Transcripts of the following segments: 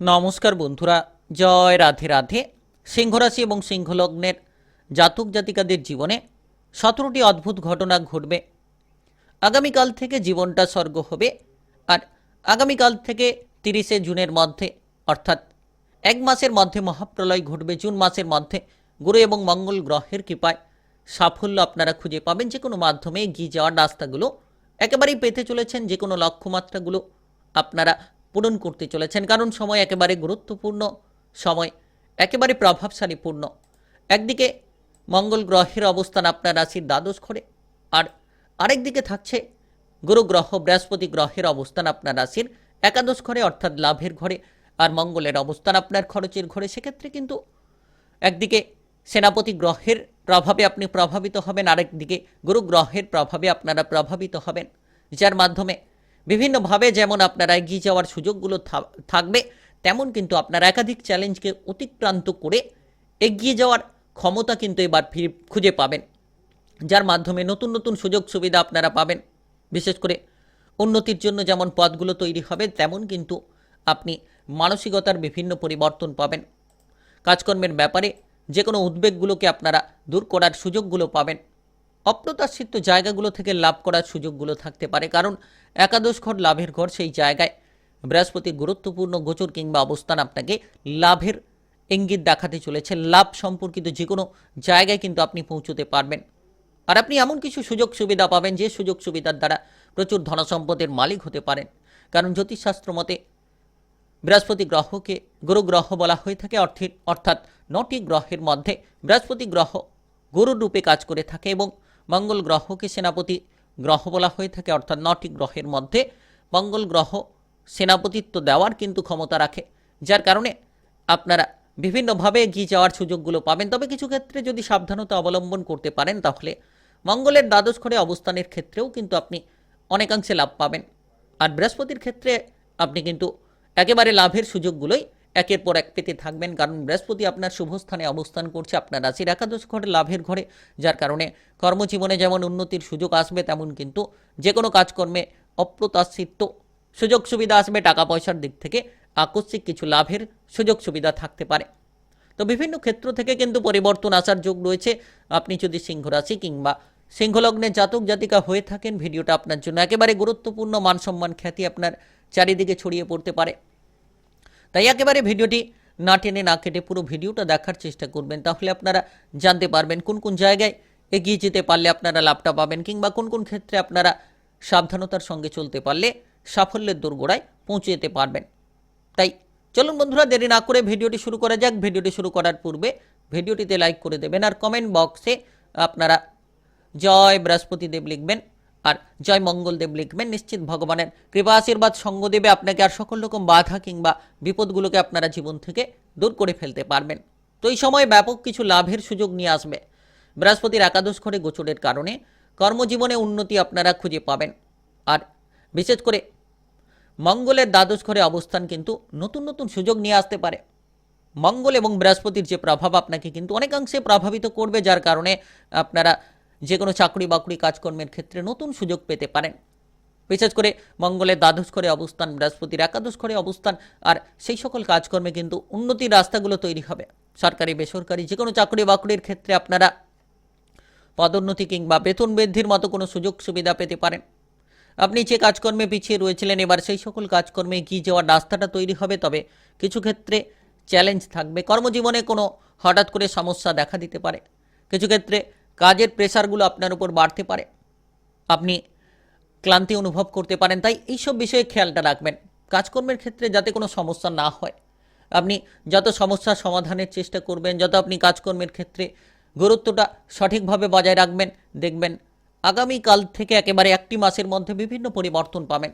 নমস্কার বন্ধুরা, জয় রাধে রাধে। সিংহরাশি এবং সিংহলগ্নের জাতক জাতিকাদের জীবনে সতেরোটি অদ্ভুত ঘটনা ঘটবে। আগামীকাল থেকে জীবনটা স্বর্গ হবে আর আগামীকাল থেকে তিরিশে জুনের মধ্যে, অর্থাৎ এক মাসের মধ্যে মহাপ্রলয় ঘটবে। জুন মাসের মধ্যে গুরু এবং মঙ্গল গ্রহের কৃপায় সাফল্য আপনারা খুঁজে পাবেন। যে কোনো মাধ্যমে এগিয়ে যাওয়ার রাস্তাগুলো একেবারেই পেতে চলেছেন। যে কোনো লক্ষ্যমাত্রাগুলো আপনারা পূরণ করতে চলেছেন। কারণ সময় একেবারে গুরুত্বপূর্ণ, সময় একেবারে প্রভাবশালীপূর্ণ একদিকে মঙ্গল গ্রহের অবস্থান আপনার রাশির দ্বাদশ ঘরে, আর আরেকদিকে থাকছে গুরু গ্রহ, বৃহস্পতি গ্রহের অবস্থান আপনার রাশির একাদশ ঘরে, অর্থাৎ লাভের ঘরে, আর মঙ্গলের অবস্থান আপনার খরচের ঘরে। সেক্ষেত্রে কিন্তু একদিকে সেনাপতি গ্রহের প্রভাবে আপনি প্রভাবিত হবেন, আরেকদিকে গুরু গ্রহের প্রভাবে আপনারা প্রভাবিত হবেন, যার মাধ্যমে বিভিন্নভাবে যেমন আপনারা এগিয়ে যাওয়ার সুযোগগুলো থাকবে, তেমন কিন্তু আপনারা একাধিক চ্যালেঞ্জকে অতিক্রান্ত করে এগিয়ে যাওয়ার ক্ষমতা কিন্তু এবার ফিরে খুঁজে পাবেন, যার মাধ্যমে নতুন নতুন সুযোগ সুবিধা আপনারা পাবেন। বিশেষ করে উন্নতির জন্য যেমন পথগুলো তৈরি হবে, তেমন কিন্তু আপনি মানসিকতার বিভিন্ন পরিবর্তন পাবেন। কাজকর্মের ব্যাপারে যে কোনো উদ্বেগগুলোকে আপনারা দূর করার সুযোগগুলো পাবেন। অপ্রত্যাশিত জায়গাগুলো থেকে লাভ করার সুযোগগুলো থাকতে পারে, কারণ একাদশ ঘর লাভের ঘর সেই জায়গায়। বৃহস্পতির গুরুত্বপূর্ণ গোচর কিংবা অবস্থান আপনাকে লাভের ইঙ্গিত দেখাতে চলেছে। লাভ সম্পর্কিত যে কোনো জায়গায় কিন্তু আপনি পৌঁছতে পারবেন। আর আপনি এমন কিছু সুযোগ সুবিধা পাবেন, যে সুযোগ সুবিধার দ্বারা প্রচুর ধনসম্পদের মালিক হতে পারেন। কারণ জ্যোতিষশাস্ত্র মতে বৃহস্পতি গ্রহকে গুরু গ্রহ বলা হয়ে থাকে, অর্থে- অর্থাৎ নটি গ্রহের মধ্যে বৃহস্পতি গ্রহ গুরু রূপে কাজ করে থাকে এবং মঙ্গল গ্রহকে সেনাপতি গ্রহ বলা হয়ে থাকে, অর্থাৎ নটি গ্রহের মধ্যে মঙ্গল গ্রহ সেনাপতিত্ব দেওয়ার কিন্তু ক্ষমতা রাখে, যার কারণে আপনারা বিভিন্নভাবে এগিয়ে যাওয়ার সুযোগগুলো পাবেন। তবে কিছু ক্ষেত্রে যদি সাবধানতা অবলম্বন করতে পারেন, তাহলে মঙ্গলের দ্বাদশ ঘরে অবস্থানের ক্ষেত্রেও কিন্তু আপনি অনেকাংশে লাভ পাবেন। আর বৃহস্পতির ক্ষেত্রে আপনি কিন্তু একেবারে লাভের সুযোগগুলোই একের পর এক পেতে থাকবেন, কারণ বৃহস্পতি আপনার শুভস্থানে অবস্থান করছে, আপনার রাশির একাদশ ঘরে, লাভের ঘরে, যার কারণে কর্মজীবনে যেমন উন্নতির সুযোগ আসবে, তেমন কিন্তু যে কোনো কাজকর্মে অপ্রত্যাশিত সুযোগ সুবিধা আসবে টাকা পয়সার দিক থেকে আকস্মিক কিছু লাভের সুযোগ সুবিধা থাকতে পারে। তো বিভিন্ন ক্ষেত্র থেকে কিন্তু পরিবর্তন আসার যোগ রয়েছে। আপনি যদি সিংহ রাশি কিংবা সিংহলগ্নের জাতক জাতিকা হয়ে থাকেন, ভিডিওটা আপনার জন্য একেবারে গুরুত্বপূর্ণ মান সম্মান খ্যাতি আপনার চারিদিকে ছড়িয়ে পড়তে পারে। তাই একেবারে ভিডিওটি না টেনে না কেটে পুরো ভিডিওটা দেখার চেষ্টা করবেন, তাহলে আপনারা জানতে পারবেন কোন কোন জায়গায় এগিয়ে যেতে পারলে আপনারা লাভটা পাবেন কিংবা কোন কোন ক্ষেত্রে আপনারা সাবধানতার সঙ্গে চলতে পারলে সাফল্যের দোরগোড়ায় পৌঁছে যেতে পারবেন। তাই চলুন বন্ধুরা, দেরি না করে ভিডিওটি শুরু করা যাক। ভিডিওটি শুরু করার পূর্বে ভিডিওটিতে লাইক করে দেবেন আর কমেন্ট বক্সে আপনারা জয় বৃহস্পতি দেব লিখবেন। আর জয় মঙ্গল দেব লিখবেন, নিশ্চিত ভগবানের কৃপা আশীর্বাদ সঙ্গ দেবে। আপনাকে আর সকল রকম বাধা কিংবা বিপদগুলোকে আপনারা জীবন থেকে দূর করে ফেলতে পারবেন। তো এই সময় ব্যাপক কিছু লাভের সুযোগ নিয়ে আসবে। বৃহস্পতির একাদশ ঘরে গোচরের কারণে কর্মজীবনে উন্নতি আপনারা খুঁজে পাবেন। আর বিশেষ করে মঙ্গলের দ্বাদশ ঘরে অবস্থান কিন্তু নতুন নতুন সুযোগ নিয়ে আসতে পারে। মঙ্গল এবং বৃহস্পতির যে প্রভাব আপনাকে কিন্তু অনেকাংশে প্রভাবিত করবে, যার কারণে আপনারা যে কোনো চাকরি বাকরি কাজকর্মের ক্ষেত্রে নতুন সুযোগ পেতে পারেন। বিশেষ করে মঙ্গলের দ্বাদশ ঘরে অবস্থান, বৃহস্পতির একাদশ ঘরে অবস্থান, আর সেই সকল কাজকর্মে কিন্তু উন্নতির রাস্তাগুলো তৈরি হবে। সরকারি, বেসরকারি যে কোনো চাকরি বাকরির ক্ষেত্রে আপনারা পদোন্নতি কিংবা বেতন বৃদ্ধির মতো কোনো সুযোগ সুবিধা পেতে পারেন। আপনি যে কাজকর্মে পিছিয়ে রয়েছিলেন, এবার সেই সকল কাজকর্মে এগিয়ে যাওয়ার রাস্তাটা তৈরি হবে, তবে কিছু ক্ষেত্রে চ্যালেঞ্জ থাকবে। কর্মজীবনে কোনো হঠাৎ করে সমস্যা দেখা দিতে পারে। কিছু ক্ষেত্রে কাজের প্রেশারগুলো আপনার উপর বাড়তে পারে। আপনি ক্লান্তি অনুভব করতে পারেন, তাই এইসব বিষয়ে খেয়ালটা রাখবেন। কাজকর্মের ক্ষেত্রে যাতে কোনো সমস্যা না হয়। আপনি যত সমস্যার সমাধানের চেষ্টা করবেন, যত আপনি কাজকর্মের ক্ষেত্রে গুরুত্বটা সঠিকভাবে বজায় রাখবেন, দেখবেন আগামীকাল থেকে একেবারে একটি মাসের মধ্যে বিভিন্ন পরিবর্তন পাবেন।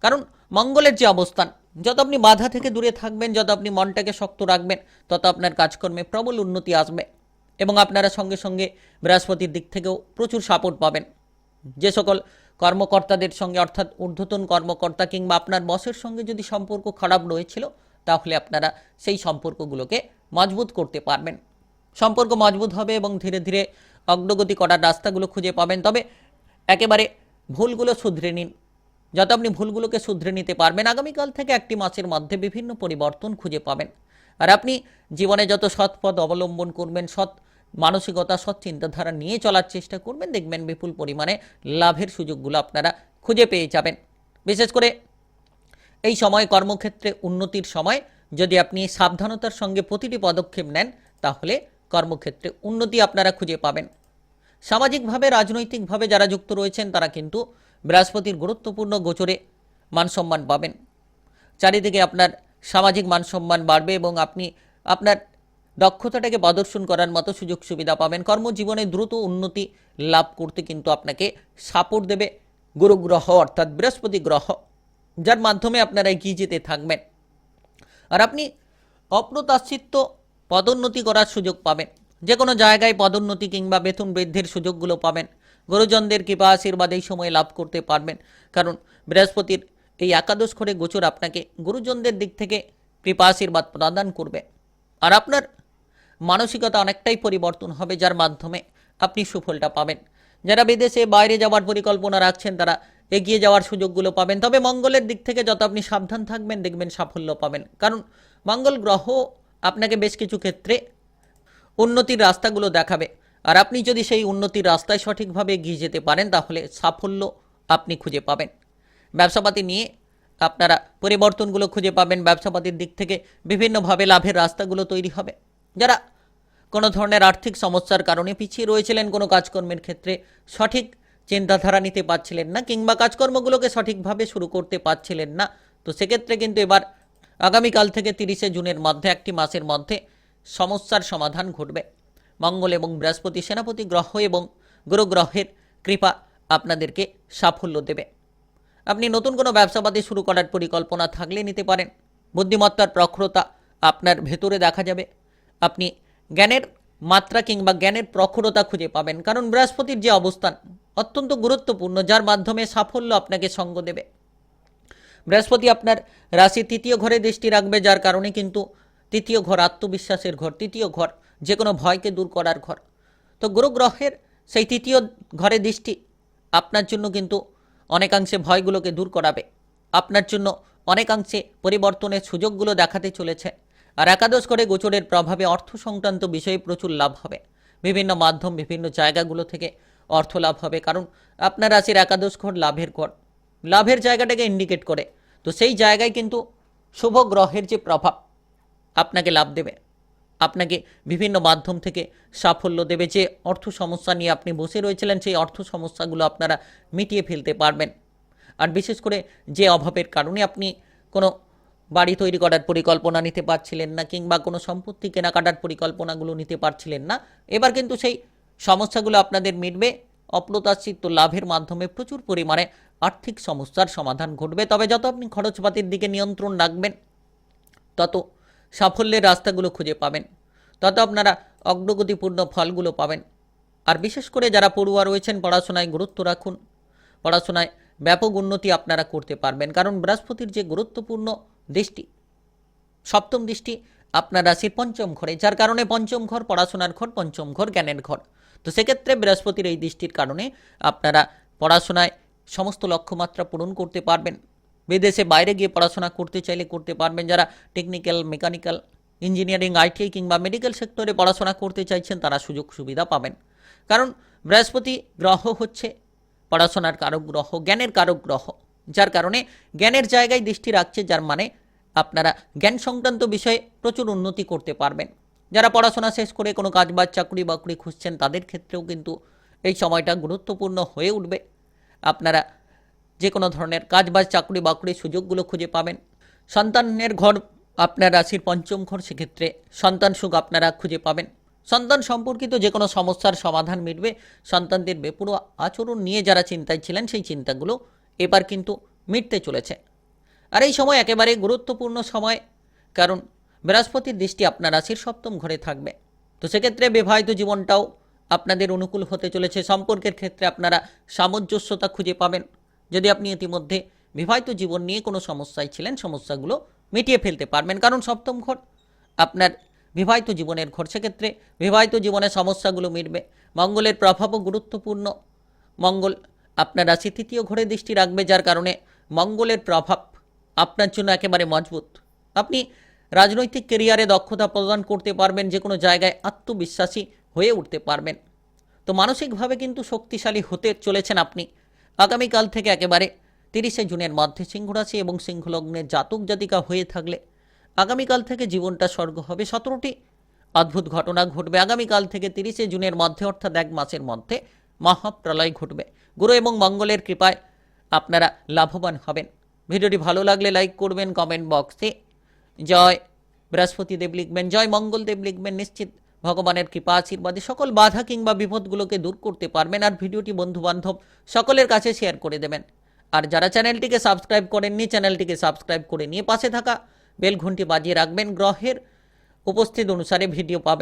কারণ মঙ্গলের যে অবস্থান, যত আপনি বাধা থেকে দূরে থাকবেন, যত আপনি মনটাকে শক্ত রাখবেন, তত আপনার কাজকর্মে প্রবল উন্নতি আসবে। এবং আপনারা সঙ্গে সঙ্গে বৃহস্পতির দিক থেকেও প্রচুর সাপোর্ট পাবেন। যে সকল কর্মকর্তাদের সঙ্গে, অর্থাৎ ঊর্ধ্বতন কর্মকর্তা কিংবা আপনার বসের সঙ্গে যদি সম্পর্ক খারাপ রয়েছিল, তাহলে আপনারা সেই সম্পর্কগুলোকে মজবুত করতে পারবেন। সম্পর্ক মজবুত হবে এবং ধীরে ধীরে অগ্রগতি করার রাস্তাগুলো খুঁজে পাবেন। তবে একেবারে ভুলগুলো শুধরে নিন। যত আপনি ভুলগুলোকে শুধরে নিতে পারবেন, আগামীকাল থেকে একটি মাসের মধ্যে বিভিন্ন পরিবর্তন খুঁজে পাবেন। আর আপনি জীবনে যত সৎ পথ অবলম্বন করবেন, সৎ মানসিকতা, সৎ চিন্তাধারা নিয়ে চলার চেষ্টা করবেন, দেখবেন বিপুল পরিমাণে লাভের সুযোগগুলো আপনারা খুঁজে পেয়ে যাবেন। বিশেষ করে এই সময় কর্মক্ষেত্রে উন্নতির সময় যদি আপনি সাবধানতার সঙ্গে প্রতিটি পদক্ষেপ নেন, তাহলে কর্মক্ষেত্রে উন্নতি আপনারা খুঁজে পাবেন। সামাজিকভাবে, রাজনৈতিকভাবে যারা যুক্ত রয়েছেন, তারা কিন্তু বৃহস্পতির গুরুত্বপূর্ণ গোচরে মানসম্মান পাবেন। চারিদিকে আপনার সামাজিক মান সম্মান বাড়বে এবং আপনি আপনার দক্ষতাটাকে প্রদর্শন করার মতো সুযোগ সুবিধা পাবেন। কর্মজীবনে দ্রুত উন্নতি লাভ করতে কিন্তু আপনাকে সাপোর্ট দেবে গুরু গ্রহ অর্থাৎ বৃহস্পতি গ্রহ, যার মাধ্যমে আপনারা এগিয়ে যেতে থাকবেন। আর আপনি অপ্রত্যাশিত পদোন্নতি করার সুযোগ পাবেন। যে কোনো জায়গায় পদোন্নতি কিংবা বেতন বৃদ্ধির সুযোগগুলো পাবেন। গুরুজনদের কৃপা আশীর্বাদ এই সময় লাভ করতে পারবেন। কারণ বৃহস্পতির এই একাদশ করে গোচর আপনাকে গুরুজনদের দিক থেকে কৃপা আশীর্বাদ প্রদান করবে। আর আপনার মানসিকতা অনেকটাই পরিবর্তন হবে, যার মাধ্যমে আপনি সুফলটা পাবেন। যারা বিদেশে বাইরে যাওয়ার পরিকল্পনা রাখছেন, তারা এগিয়ে যাওয়ার সুযোগগুলো পাবেন। তবে মঙ্গলের দিক থেকে যত আপনি সাবধান থাকবেন, দেখবেন সাফল্য পাবেন। কারণ মঙ্গল গ্রহ আপনাকে বেশ কিছু ক্ষেত্রে উন্নতির রাস্তাগুলো দেখাবে। আর আপনি যদি সেই উন্নতির রাস্তায় সঠিকভাবে এগিয়ে যেতে পারেন, তাহলে সাফল্য আপনি খুঁজে পাবেন। ব্যবসাপাতি নিয়ে আপনারা পরিবর্তনগুলো খুঁজে পাবেন, ব্যবসাপাতির দিক থেকে বিভিন্নভাবে লাভের রাস্তাগুলো তৈরি হবে। যারা কোনো ধরনের আর্থিক সমস্যার কারণে পিছিয়ে রয়েছিলেন, কোনো কাজকর্মের ক্ষেত্রে সঠিক চিন্তাধারা নিতে পারছিলেন না কিংবা কাজকর্মগুলোকে সঠিকভাবে শুরু করতে পারছিলেন না, তো সেক্ষেত্রে কিন্তু এবার আগামীকাল থেকে তিরিশে জুনের মধ্যে, একটি মাসের মধ্যে সমস্যার সমাধান ঘটবে। মঙ্গল এবং বৃহস্পতি সেনাপতি গ্রহ এবং গুরুগ্রহের কৃপা আপনাদেরকে সাফল্য দেবে। আপনি নতুন কোনো ব্যবসাপাতি শুরু করার পরিকল্পনা থাকলে নিতে পারেন। বুদ্ধিমত্তার প্রখরতা আপনার ভেতরে দেখা যাবে। আপনি জ্ঞানের মাত্রা কিংবা জ্ঞানের প্রখরতা খুঁজে পাবেন, কারণ বৃহস্পতির যে অবস্থান অত্যন্ত গুরুত্বপূর্ণ, যার মাধ্যমে সাফল্য আপনাকে সঙ্গ দেবে। বৃহস্পতি আপনার রাশি তৃতীয় ঘরে দৃষ্টি রাখবে, যার কারণে কিন্তু তৃতীয় ঘর আত্মবিশ্বাসের ঘর, তৃতীয় ঘর যে কোনো ভয়কে দূর করার ঘর। তো গুরু গ্রহের সেই তৃতীয় ঘরে দৃষ্টি আপনার জন্য কিন্তু অনেকাংশে ভয়গুলোকে দূর করাবে। আপনার জন্য অনেকাংশে পরিবর্তনের সুযোগগুলো দেখাতে চলেছে। আর একাদশ করে গোচরের প্রভাবে অর্থ সংক্রান্ত বিষয়ে প্রচুর লাভ হবে। বিভিন্ন মাধ্যম বিভিন্ন জায়গাগুলো থেকে অর্থ লাভ হবে, কারণ আপনার রাশির একাদশ ঘর লাভের ঘর। লাভের জায়গাটাকে ইন্ডিকেট করে। তো সেই জায়গায় কিন্তু শুভ গ্রহের যে প্রভাব, আপনাকে লাভ দেবে। আপনাকে বিভিন্ন মাধ্যম থেকে সাফল্য দেবে। যে অর্থ সমস্যা নিয়ে আপনি বসে রয়েছিলেন, সেই অর্থ সমস্যাগুলো আপনারা মিটিয়ে ফেলতে পারবেন। আর বিশেষ করে যে অভাবের কারণে আপনি কোনো বাড়ি তৈরি করার পরিকল্পনা নিতে পারছিলেন না, কিংবা কোনো সম্পত্তি কেনাকাটার পরিকল্পনাগুলো নিতে পারছিলেন না, এবার কিন্তু সেই সমস্যাগুলো আপনাদের মিটবে। অপ্রত্যাশিত লাভের মাধ্যমে প্রচুর পরিমাণে আর্থিক সমস্যার সমাধান ঘটবে। তবে যত আপনি খরচপাতির দিকে নিয়ন্ত্রণ রাখবেন, তত সাফল্যের রাস্তাগুলো খুঁজে পাবেন। তত আপনারা অগ্রগতিপূর্ণ ফলগুলো পাবেন। আর বিশেষ করে যারা পড়ুয়া রয়েছেন, পড়াশোনায় গুরুত্ব রাখুন। পড়াশোনায় ব্যাপক উন্নতি আপনারা করতে পারবেন। কারণ বৃহস্পতির যে গুরুত্বপূর্ণ দৃষ্টি, সপ্তম দৃষ্টি আপনার রাশির পঞ্চম ঘরে, যার কারণে পঞ্চম ঘর পড়াশোনার ঘর, পঞ্চম ঘর জ্ঞানের ঘর। তো সেক্ষেত্রে বৃহস্পতির এই দৃষ্টির কারণে আপনারা পড়াশোনায় সমস্ত লক্ষ্যমাত্রা পূরণ করতে পারবেন। বিদেশে বাইরে গিয়ে পড়াশোনা করতে চাইলে করতে পারবেন। যারা টেকনিক্যাল মেকানিক্যাল ইঞ্জিনিয়ারিং আইটিআই কিংবা মেডিকেল সেক্টরে পড়াশোনা করতে চাইছেন, তারা সুযোগ সুবিধা পাবেন। কারণ বৃহস্পতি গ্রহ হচ্ছে পড়াশোনার কারক গ্রহ, জ্ঞানের কারক গ্রহ, যার কারণে জ্ঞানের জায়গায় দৃষ্টি রাখছে, যার মানে আপনারা জ্ঞান সংক্রান্ত বিষয়ে প্রচুর উন্নতি করতে পারবেন। যারা পড়াশোনা শেষ করে কোনো কাজ বা চাকরি বাকরি খুঁজছেন, তাদের ক্ষেত্রেও কিন্তু এই সময়টা গুরুত্বপূর্ণ হয়ে উঠবে। আপনারা যে কোনো ধরনের কাজ বা চাকরি বাকরির সুযোগগুলো খুঁজে পাবেন। সন্তানের ঘর আপনার রাশির পঞ্চম ঘর, সেক্ষেত্রে সন্তান সুখ আপনারা খুঁজে পাবেন। সন্তান সম্পর্কিত যে কোনো সমস্যার সমাধান মিটবে। সন্তানদের বেপুরো আচরণ নিয়ে যারা চিন্তায় ছিলেন, সেই চিন্তাগুলো এবার কিন্তু মিটতে চলেছে। আর এই সময় একেবারে গুরুত্বপূর্ণ সময়, কারণ বৃহস্পতির দৃষ্টি আপনার রাশির সপ্তম ঘরে থাকবে। তো সেক্ষেত্রে বিবাহিত জীবনটাও আপনাদের অনুকূল হতে চলেছে। সম্পর্কের ক্ষেত্রে আপনারা সামঞ্জস্যতা খুঁজে পাবেন। যদি আপনি ইতিমধ্যে বিবাহিত জীবন নিয়ে কোনো সমস্যায় ছিলেন, সমস্যাগুলো মিটিয়ে ফেলতে পারবেন। কারণ সপ্তম ঘর, আপনার বিবাহিত জীবনের ঘর, সেক্ষেত্রে বিবাহিত জীবনের সমস্যাগুলো মিটবে। মঙ্গলের প্রভাবও গুরুত্বপূর্ণ। মঙ্গল আপনার রাশি তৃতীয় ঘরে দৃষ্টি রাখবে, যার কারণে মঙ্গলের প্রভাব আপনার জন্য একেবারে মজবুত। আপনি রাজনৈতিক কেরিয়ারে দক্ষতা প্রদান করতে পারবেন যে কোনো জায়গায় আত্মবিশ্বাসী হয়ে উঠতে পারবেন। তো মানসিকভাবে কিন্তু শক্তিশালী হতে চলেছেন আপনি। আগামীকাল থেকে একেবারে তিরিশে জুনের মধ্যে সিংহরাশি এবং সিংহলগ্নের জাতক জাতিকা হয়ে থাকলে আগামীকাল থেকে জীবনটা স্বর্গ হবে। সতেরোটি অদ্ভুত ঘটনা ঘটবে। আগামীকাল থেকে তিরিশে জুনের মধ্যে অর্থাৎ এক মাসের মধ্যে মহাপ্রলয় ঘটবে। গুরু এবং মঙ্গলের কৃপায় আপনারা লাভবান হবেন। ভিডিওটি ভালো লাগলে লাইক করবেন, কমেন্ট বক্সে। জয় বৃহস্পতি দেব লিখবেন, জয় মঙ্গল দেব লিখবেন, নিশ্চিত ভগবানের কৃপা, আশীর্বাদে সকল বাধা কিংবা বিপদগুলোকে দূর করতে পারবেন আর ভিডিওটি বন্ধুবান্ধব সকলের কাছে শেয়ার করে দেবেন। আর যারা চ্যানেলটিকে সাবস্ক্রাইব করেননি, চ্যানেলটিকে সাবস্ক্রাইব করে নিয়ে পাশে থাকা বেলঘুনটি ঘন্টি বাজিয়ে রাখবেন। গ্রহের উপস্থিত অনুসারে ভিডিও পাবেন।